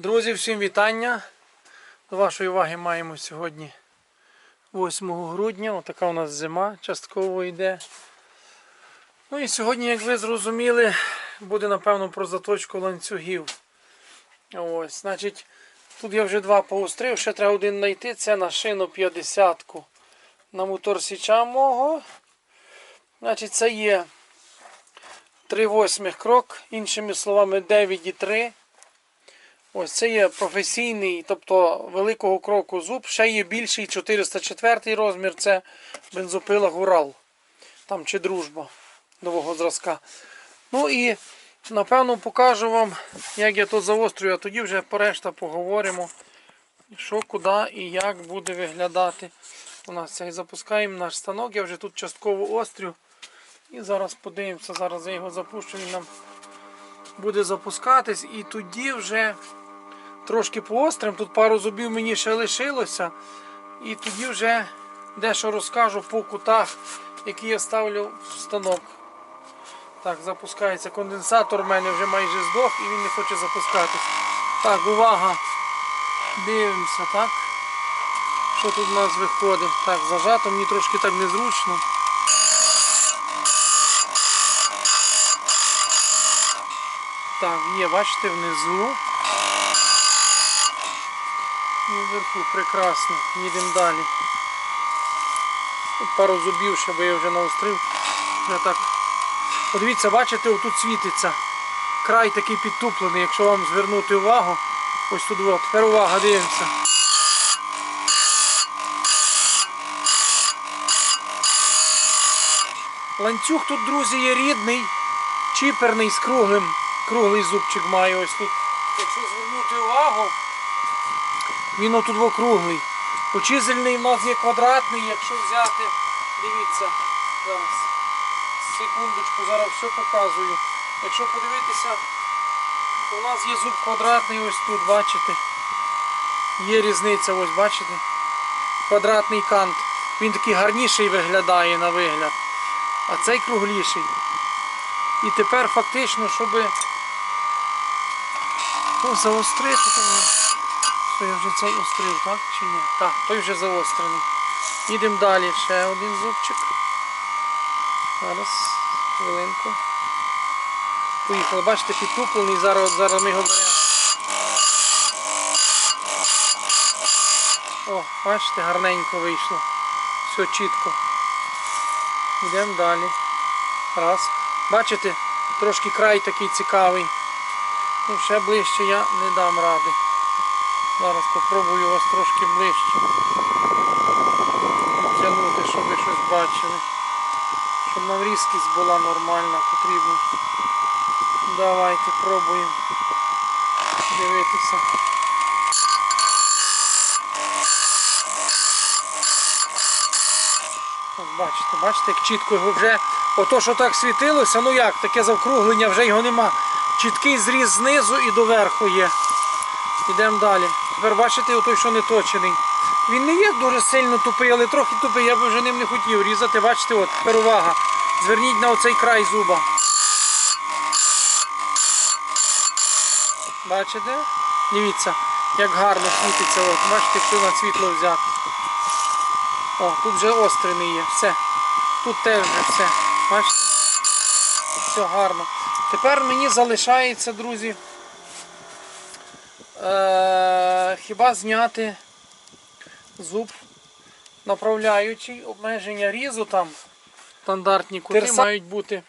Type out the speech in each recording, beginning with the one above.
Друзі, всім вітання. До вашої уваги маємо сьогодні 8 грудня. Отака у нас зима частково йде. Ну і сьогодні, як ви зрозуміли, буде напевно про заточку ланцюгів. Ось, значить, тут я вже два поустрив, ще треба один знайти. Це на шину 50-ку на мотор січа мого. Значить, це є 3 восьмих крок, іншими словами 9,3. Ось це є професійний, тобто великого кроку зуб. Ще є більший 404 розмір, це бензопила Гурал. Там чи дружба нового зразка. Ну і напевно покажу вам, як я тут заострюю, а тоді вже порешта поговоримо, що, куди і як буде виглядати. У нас це і запускаємо наш станок. Я вже тут частково острю. І зараз подивимося, зараз я його запущу, він нам буде запускатись. І тоді вже трошки поострим. Тут пару зубів мені ще лишилося. І тоді вже дещо розкажу по кутах, які я ставлю в станок. Так, запускається конденсатор, у мене вже майже здох і він не хоче запускатись. Так, увага. Дивимося, так. Що тут у нас виходить? Так, зажато, мені трошки так незручно. Так, є, бачите, внизу. І вверху прекрасно. Їдемо далі. Тут пару зубів, щоб я вже наострив. Вже так. Подивіться, бачите, отут світиться. Край такий підтуплений, якщо вам звернути увагу. Ось тут от. Тепер увага, дивимося. Ланцюг тут, друзі, є рідний, чіперний з круглим. Круглий зубчик має ось тут. Якщо звернути увагу, він отут округлий. Почизельний в нас є квадратний, якщо взяти, дивіться, зараз, секундочку, зараз все показую. Якщо подивитися, то у нас є зуб квадратний ось тут, бачите? Є різниця, ось бачите? Квадратний кант. Він такий гарніший виглядає на вигляд. А цей кругліший. І тепер фактично, щоб ну, заострити, то я вже цей острив, так? Чи ні? Так, той вже заострений. Їдемо далі. Ще один зубчик. Зараз, хвилинку. Поїхали. Бачите, підтуплений, зараз, зараз ми його беремо. О, бачите, гарненько вийшло. Все чітко. Йдемо далі. Раз. Бачите, трошки край такий цікавий. Ну, ще ближче я не дам ради. Зараз спробую вас трошки ближче. Тягнути, щоб ви щось бачили. Щоб нам різкість була нормальна, потрібна. Давайте пробуємо дивитися. Ось бачите, бачите, як чітко його вже. Ото, що так світилося, ну як, таке завкруглення, вже його нема. Чіткий зріз знизу і доверху є. Йдемо далі. Тепер бачите, той, що не точений. Він не є дуже сильно тупий, але трохи тупий, я би вже ним не хотів різати. Бачите, от, тепер увага. Зверніть на оцей край зуба. Бачите? Дивіться, як гарно світиться. От. Бачите, якщо на світло взяти. О, тут вже острений є. Все. Тут теж вже все. Бачите? Все гарно. Тепер мені залишається, друзі. Е, хіба зняти зуб направляючий, обмеження різу там. Стандартні кути Терса- мають бути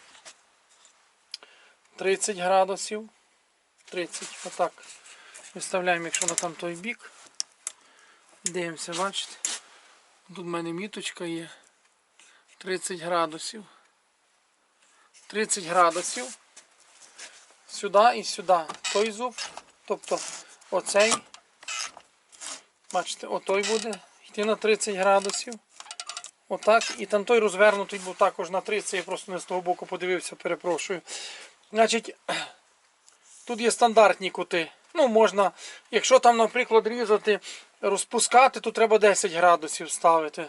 30 градусів. 30. Отак. Виставляємо, якщо на там той бік. Дивимося, бачите? Тут в мене міточка є. 30 градусів. 30 градусів. Сюди і сюди. Той зуб. Тобто оцей. Бачите, отой буде йти на 30 градусів. Отак. І там той розвернутий був також на 30. Я просто не з того боку подивився, перепрошую. Значить, тут є стандартні кути. Ну, можна, якщо там, наприклад, різати, розпускати, то треба 10 градусів ставити.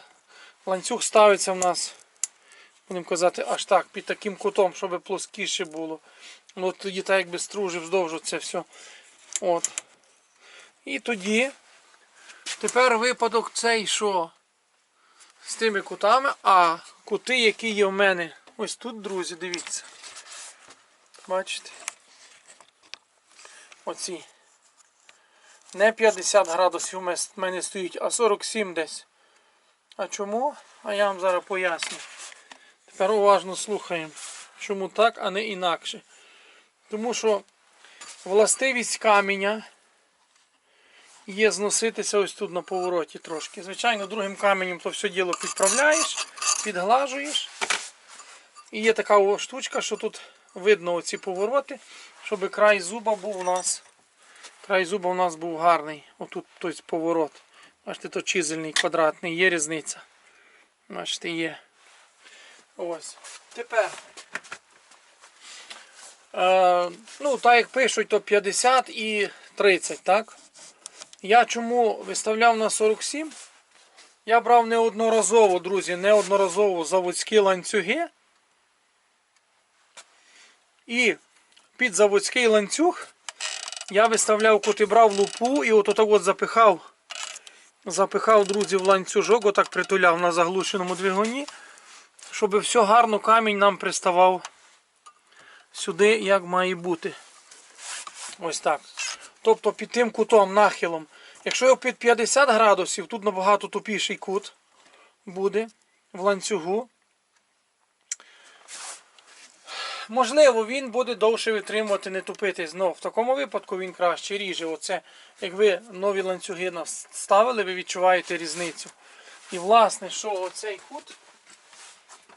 Ланцюг ставиться в нас, будемо казати, аж так, під таким кутом, щоб плоскіше було. Ну, тоді так якби стружив вздовж це все. От. І тоді тепер випадок цей, що з тими кутами, а кути, які є в мене ось тут, друзі, дивіться. Бачите? Оці. Не 50 градусів в мене стоїть, а 47 десь. А чому? А я вам зараз поясню. Тепер уважно слухаємо, чому так, а не інакше. Тому що властивість каменя є зноситися ось тут на повороті трошки. Звичайно, другим каменем то все діло підправляєш, підглажуєш. І є така штучка, що тут видно оці повороти, щоб край зуба був у нас. Край зуба у нас був гарний. Отут той поворот. Бачите, то чизельний, квадратний, є різниця. Бачите, є. Ось. Тепер. Е, ну, так як пишуть, то 50 і 30, так? Я чому виставляв на 47? Я брав неодноразово, друзі, неодноразово заводські ланцюги. І під заводський ланцюг я виставляв, коли брав лупу і от отак от запихав, запихав, друзі, в ланцюжок, отак притуляв на заглушеному двигуні, щоб все гарно камінь нам приставав сюди, як має бути. Ось так. Тобто під тим кутом, нахилом. Якщо його під 50 градусів, тут набагато тупіший кут буде в ланцюгу. Можливо, він буде довше витримувати, не тупити знов. В такому випадку він краще ріже. Оце, як ви нові ланцюги ставили, ви відчуваєте різницю. І власне, що оцей кут.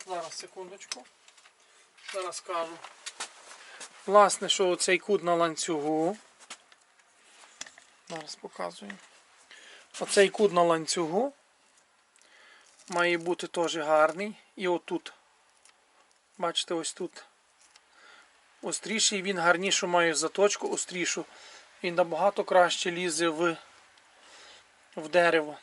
Зараз секундочку. Зараз скажу. Власне, що оцей кут на ланцюгу. Зараз показую. Оцей кут на ланцюгу має бути теж гарний. І отут. Бачите, ось тут. Остріший він гарнішу має заточку, острішу. Він набагато краще лізе в, в дерево.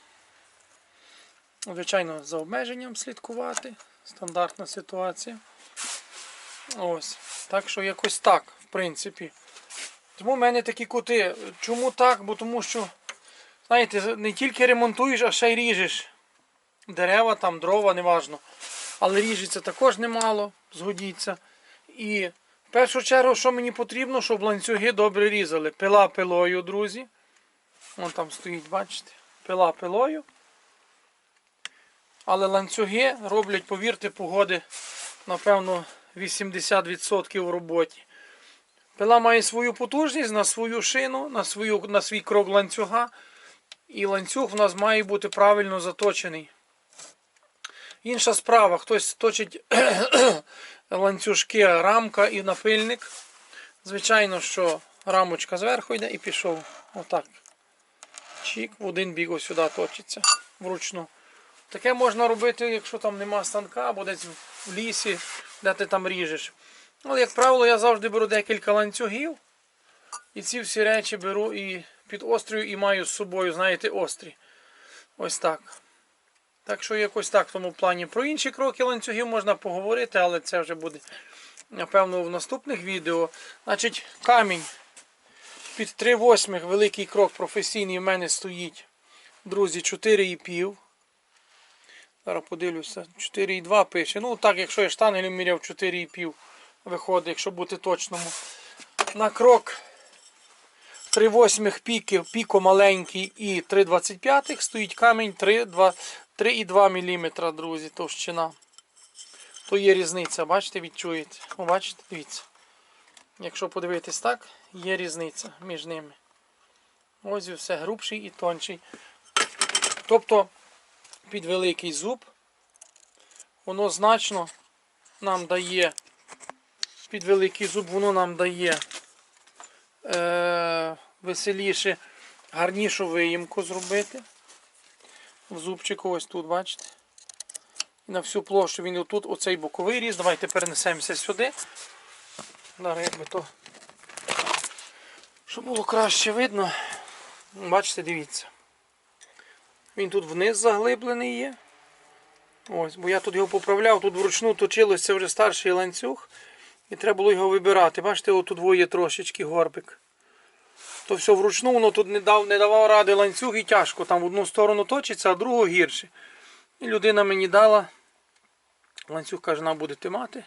Звичайно, за обмеженням слідкувати. Стандартна ситуація. Ось. Так що якось так, в принципі. Тому в мене такі кути. Чому так? Бо тому що, знаєте, не тільки ремонтуєш, а ще й ріжеш. Дерева, там, дрова, неважно. Але ріжеться також немало, згодіться. І в першу чергу, що мені потрібно, щоб ланцюги добре різали. Пила пилою, друзі. Вон там стоїть, бачите? Пила пилою. Але ланцюги роблять, повірте, погоди, напевно, 80% в роботі. Пила має свою потужність на свою шину, на, свою, на свій крок ланцюга. І ланцюг в нас має бути правильно заточений. Інша справа, хтось точить ланцюжки, рамка і напильник. Звичайно, що рамочка зверху йде і пішов. Отак. Чік, в один бік ось сюди точиться вручну. Таке можна робити, якщо там нема станка, або десь в лісі, де ти там ріжеш. Але, як правило, я завжди беру декілька ланцюгів. І ці всі речі беру і підострюю і маю з собою, знаєте, острі. Ось так. Так що якось так в тому плані. Про інші кроки ланцюгів можна поговорити, але це вже буде, напевно, в наступних відео. Значить, камінь під 3 восьмих великий крок професійний в мене стоїть, друзі, 4,5. Зараз подивлюся, 4,2 пише. Ну так, якщо я штангелем міряв 4,5 виходить, якщо бути точному. На крок 3 восьмих піків, піко маленький і 3,25 стоїть камінь 3,2 мм, друзі, товщина. То є різниця, бачите, відчуєте. О, бачите, дивіться. Якщо подивитись так, є різниця між ними. Ось і все грубший і тонший. Тобто під великий зуб воно значно нам дає, під великий зуб воно нам дає е, веселіше, гарнішу виїмку зробити. В зубчику ось тут, бачите. І на всю площу він отут, оцей боковий різ. Давайте перенесемося сюди. Зараз якби то. Щоб було краще видно. Бачите, дивіться. Він тут вниз заглиблений є. Ось, бо я тут його поправляв, тут вручну точилось, це вже старший ланцюг. І треба було його вибирати. Бачите, отут двоє трошечки горбик. то все вручну, воно тут не, дав, не давав ради ланцюг і тяжко. Там в одну сторону точиться, а другу гірше. І людина мені дала. Ланцюг каже, на будете мати.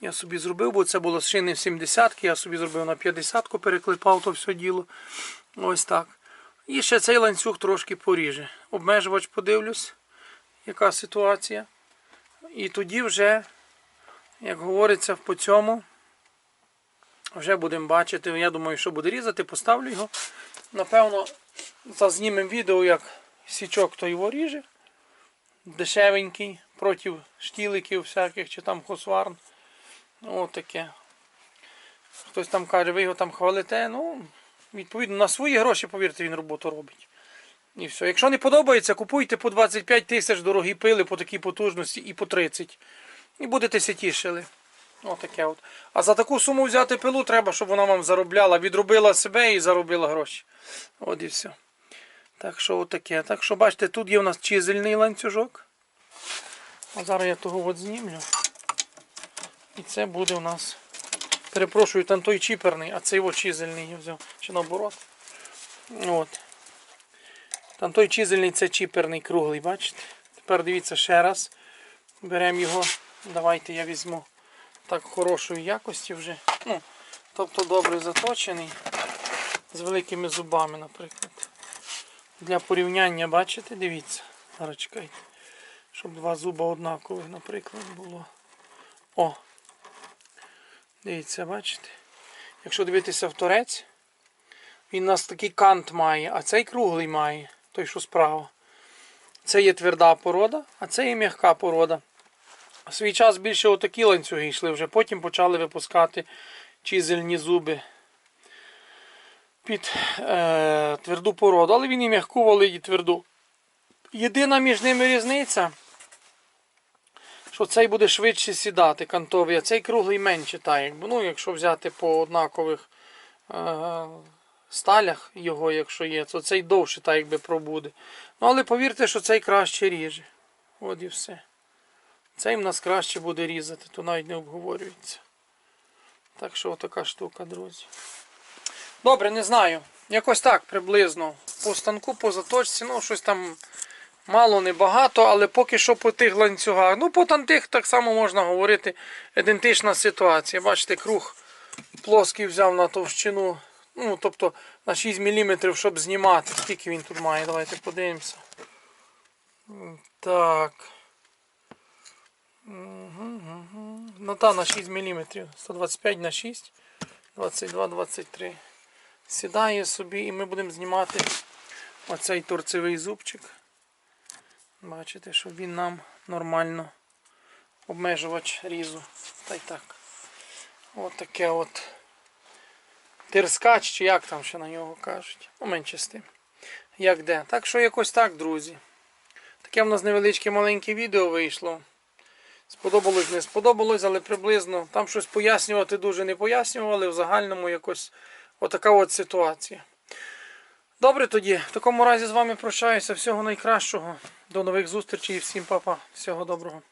Я собі зробив, бо це було з шини 70 я собі зробив на 50-ку, переклепав то все діло. Ось так. І ще цей ланцюг трошки поріже. Обмежувач подивлюсь, яка ситуація. І тоді вже, як говориться, по цьому вже будемо бачити. Я думаю, що буде різати, поставлю його. Напевно, зазнімемо відео, як січок той його ріже. Дешевенький, проти штіликів всяких чи там хосварн. От таке. Хтось там каже, ви його там хвалите. Ну, відповідно, на свої гроші, повірте, він роботу робить. І все. Якщо не подобається, купуйте по 25 тисяч дорогі пили по такій потужності і по 30. І будете ся тішили. Отаке от. А за таку суму взяти пилу треба, щоб вона вам заробляла, відробила себе і заробила гроші. От і все. Так що отаке. Так що бачите, тут є у нас чизельний ланцюжок. А зараз я того от знімлю. І це буде у нас. Перепрошую, там той чіперний, а цей от чизельний я взяв. Чи наоборот. От. Там той чизельний це чіперний круглий, бачите? Тепер дивіться ще раз. Беремо його. Давайте я візьму так хорошої якості вже. Ну, тобто добре заточений. З великими зубами, наприклад. Для порівняння, бачите, дивіться. Зараз. Щоб два зуба однакових, наприклад, було. О! Дивіться, бачите? Якщо дивитися в торець, він у нас такий кант має, а цей круглий має, той, що справа. Це є тверда порода, а це є м'яка порода. Свій час більше отакі ланцюги йшли вже, потім почали випускати чизельні зуби під е, тверду породу, але він і м'яку валить, і тверду. Єдина між ними різниця, що цей буде швидше сідати кантовий, а цей круглий менше. Так, якби. Ну, якщо взяти по однакових е, сталях його, якщо є, то цей довше так якби пробуде. Ну, але повірте, що цей краще ріже. От і все. Цей в нас краще буде різати, то навіть не обговорюється. Так що така штука, друзі. Добре, не знаю. Якось так приблизно. По станку, по заточці, ну щось там мало, не багато, але поки що по тих ланцюгах. Ну, по тантих так само можна говорити. Ідентична ситуація. Бачите, круг плоский взяв на товщину. Ну, тобто на 6 мм, щоб знімати. Скільки він тут має? Давайте подивимося. Так. Ну та на 6 мм. 125 на 6, 22, 23. Сідає собі і ми будемо знімати оцей торцевий зубчик. Бачите, щоб він нам нормально обмежувач різу. Та й так. От таке от тирскач, чи як там ще на нього кажуть. Ну, менше з тим. Як де. Так що якось так, друзі. Таке в нас невеличке маленьке відео вийшло. Сподобалось, не сподобалось, але приблизно там щось пояснювати дуже не пояснювали. В загальному якось отака от ситуація. Добре тоді. В такому разі з вами прощаюся. Всього найкращого. До нових зустрічей і всім папа. Всього доброго.